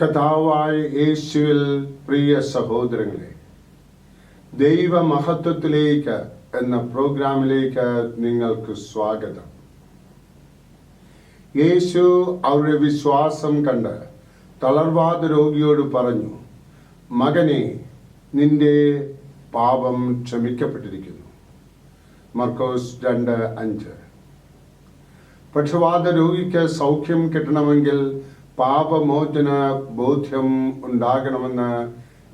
കഥാവായ യേശുവിൽ പ്രിയ സഹോദരങ്ങളെ ദൈവമഹത്വത്തിലേക്ക് എന്ന പ്രോഗ്രാമിലേക്ക് നിങ്ങൾക്ക് സ്വാഗതം. യേശു അവരുടെ വിശ്വാസം കണ്ട് തളർവാദ രോഗിയോട് പറഞ്ഞു മകനെ നിന്റെ പാപം ക്ഷമിക്കപ്പെട്ടിരിക്കുന്നു. മർക്കോസ് രണ്ട് അഞ്ച്. പക്ഷവാത രോഗിക്ക് സൗഖ്യം കിട്ടണമെങ്കിൽ പാപമോചന ബോധ്യം ഉണ്ടാകണമെന്ന്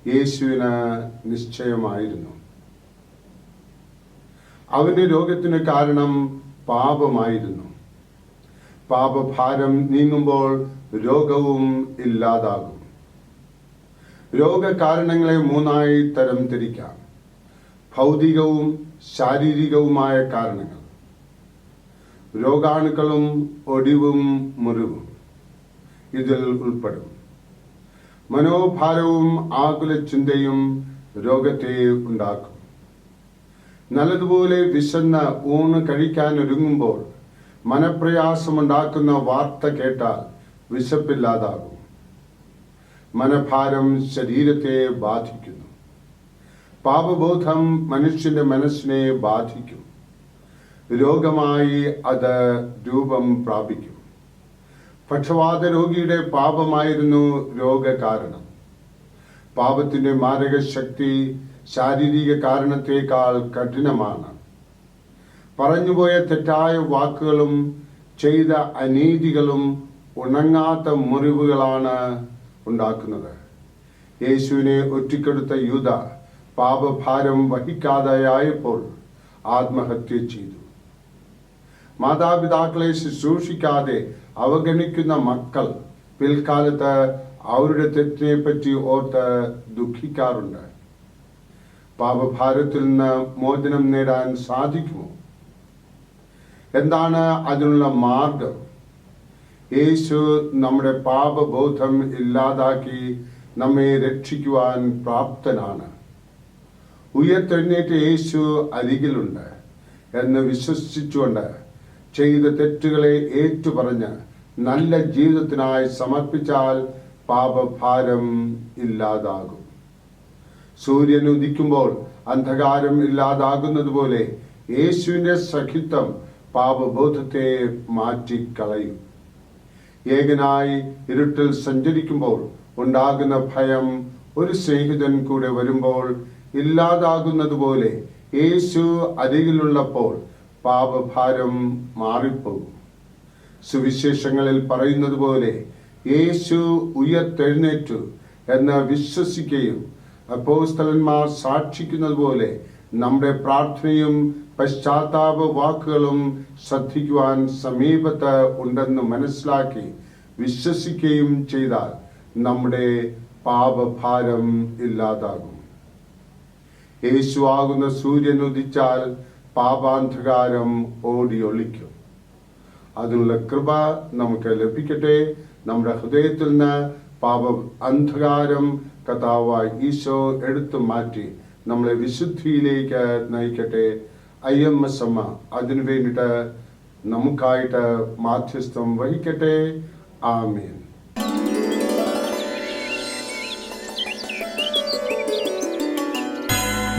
യേശുവിന് നിശ്ചയമായിരുന്നു. അവന്റെ രോഗത്തിന് കാരണം പാപമായിരുന്നു. പാപഭാരം നീങ്ങുമ്പോൾ രോഗവും ഇല്ലാതാകും. രോഗകാരണങ്ങളെ മൂന്നായി തരം തിരിക്കാം ഭൗതികവും ശാരീരികവുമായ കാരണങ്ങൾ. രോഗാണുക്കളും ഒടിവും മുറിവും. ഇതിൽ ഉൾപ്പെടും. മനോഭാരവും ആകുല ചിന്തയും രോഗത്തെ ഉണ്ടാക്കും. നല്ലതുപോലെ വിശന്ന് ഊണ് കഴിക്കാൻ ഒരുങ്ങുമ്പോൾ മനപ്രയാസമുണ്ടാക്കുന്ന വാർത്ത കേട്ടാൽ വിശപ്പില്ലാതാകും. മനഭാരം ശരീരത്തെ ബാധിക്കുന്നു. പാപബോധം മനുഷ്യന്റെ മനസ്സിനെ ബാധിക്കും. രോഗമായി അത് രൂപം പ്രാപിക്കും. പക്ഷവാത രോഗിയുടെ പാപമായിരുന്നു രോഗകാരണം. പാപത്തിന്റെ മാരക ശക്തി ശാരീരിക കാരണത്തേക്കാൾ കഠിനമാണ്. പറഞ്ഞുപോയ തെറ്റായ വാക്കുകളും ചെയ്ത അനീതികളും ഉണങ്ങാത്ത മുറിവുകളാണ് ഉണ്ടാക്കുന്നത്. യേശുവിനെ ഒറ്റിക്കെടുത്ത യൂത പാപഭാരം വഹിക്കാതെയായപ്പോൾ ആത്മഹത്യ ചെയ്തു. മാതാപിതാക്കളെ ശുശ്രൂഷിക്കാതെ അവഗണിക്കുന്ന മക്കൾ പിൽക്കാലത്ത് അവരുടെ തെറ്റിനെ പറ്റി ഓർത്ത് ദുഃഖിക്കാറുണ്ട്. പാപഭാരത്തിൽ നിന്ന് മോചനം നേടാൻ സാധിക്കുമോ? എന്താണ് അതിനുള്ള മാർഗം? യേശു നമ്മുടെ പാപബോധം ഇല്ലാതാക്കി നമ്മെ രക്ഷിക്കുവാൻ പ്രാപ്തനാണ്. ഉയർത്തെഴുന്നേറ്റ് യേശു അരികിലുണ്ട് എന്ന് വിശ്വസിച്ചുകൊണ്ട് ചെയ്ത തെറ്റുകളെ ഏറ്റുപറഞ്ഞ് നല്ല ജീവിതത്തിനായി സമർപ്പിച്ചാൽ പാപഭാരം ഇല്ലാതാകും. സൂര്യൻ ഉദിക്കുമ്പോൾ അന്ധകാരം ഇല്ലാതാകുന്നത് പോലെ യേശുവിന്റെ സഖിത്വം പാപബോധത്തെ മാറ്റിക്കളയും. ഏകനായി ഇരുട്ടിൽ സഞ്ചരിക്കുമ്പോൾ ഉണ്ടാകുന്ന ഭയം ഒരു സ്നേഹിതൻ കൂടെ വരുമ്പോൾ ഇല്ലാതാകുന്നത് പോലെ യേശു അരികിലുള്ളപ്പോൾ പാപഭാരം മാറിപ്പോകും. സുവിശേഷങ്ങളിൽ പറയുന്നത് പോലെ യേശു ഉയർത്തെഴുന്നേറ്റു എന്ന് വിശ്വസിക്കുകയും അപ്പോസ്തലന്മാർ സാക്ഷിക്കുന്നത് പോലെ നമ്മുടെ പ്രാർത്ഥനയും പശ്ചാത്താപ വാക്കുകളും ശ്രദ്ധിക്കുവാൻ സമീപത്ത് ഉണ്ടെന്ന് മനസ്സിലാക്കി വിശ്വസിക്കുകയും ചെയ്താൽ നമ്മുടെ പാപഭാരം ഇല്ലാതാകും. യേശു ആകുന്ന സൂര്യൻ ഉദിച്ചാൽ പാപാന്ധകാരം ഓടിയൊളിക്കും. അതിനുള്ള കൃപ നമുക്ക് ലഭിക്കട്ടെ. നമ്മുടെ ഹൃദയത്തിൽ നിന്ന് പാപ അന്ധകാരം കഥാവായി ഈശോ എടുത്തു മാറ്റി നമ്മളെ വിശുദ്ധിയിലേക്ക് നയിക്കട്ടെ. ഐ എം എസ് അമ്മ അതിനു വേണ്ടിയിട്ട് നമുക്കായിട്ട് മാധ്യസ്ഥം വഹിക്കട്ടെ. ആമീൻ.